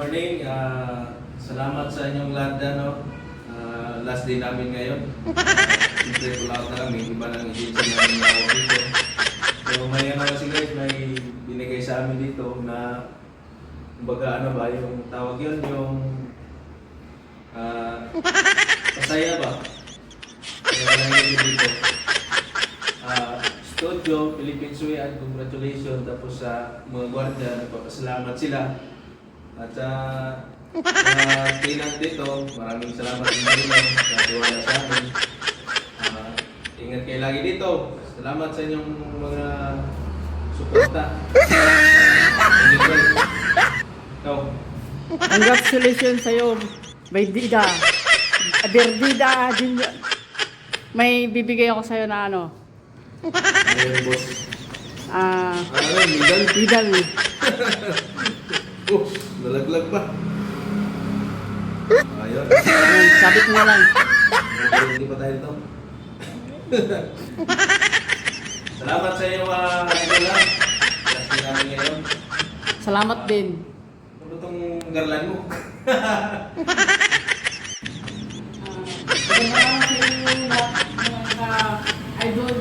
morning. Ah, salamat sa inyong lahat dyan, no? Ah, last day namin ngayon. Siyempre, pull out na kami. Iba ng agency namin na ako dito. So, may ano kasi guys, may binigay sa amin dito na kumbaga ano ba, yung tawag yun, yung ah, pasaya ba? Kaya nangyayari dito. Ah, studio, Philippine Suyan, congratulations. Tapos sa mga gwardiya, nagpapasalamat sila. At sa uh, tinang dito, maraming salamat din sa inyo sa tiwala sa amin. Ah, ingat kayo lagi dito. Salamat sa inyong mga suporta. Ikaw. Congratulations sa'yo, Berdida. Berdida, din, may bibigay ako sa'yo na ano, Ayun, boss. ah, Ano, medal? Vidal. Oh, nalaglag pa. Ayun. Ayun, Sabit mo na lang. Okay, Hindi pa tayo ito. Salamat sa iyo, uh, idol ha. Kasi namin ngayon. Salamat din. Ano itong garlan mo? Mga idol.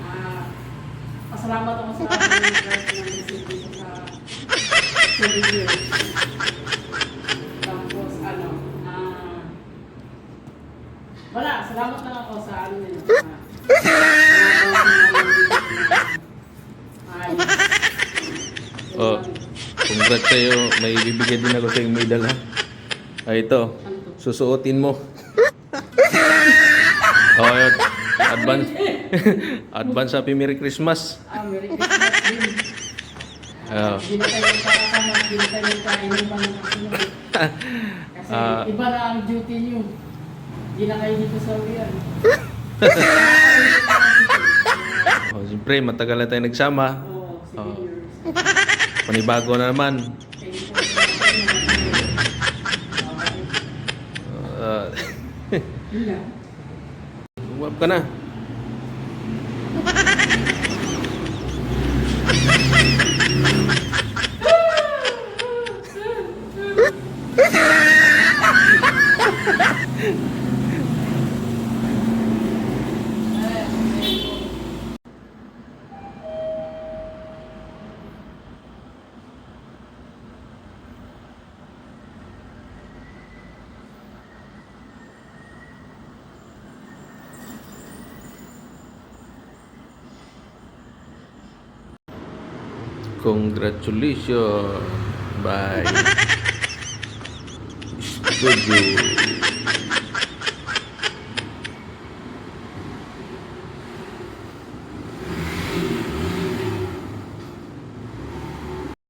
Ah, pasalamat ako sa ating sa Tapos ano, ah, wala, salamat lang ako sa ano nila. Oh. Congrats sa'yo. May bibigyan din ako sa yung medal ha. Ay ito. Susuotin mo. oh. Advance. Advance Happy Merry Christmas. Ah, Merry Christmas din. Oh. Kasunod. Kasi Ah. iba na ang duty niyo. Hindi na kayo dito sa uwian. Oh, siyempre, matagal na tayo nagsama. Oo, sige Oh. years. Panibago na naman. You for the Uh, Yun lang. Umap ka na. Congratulations. Bye. Studio.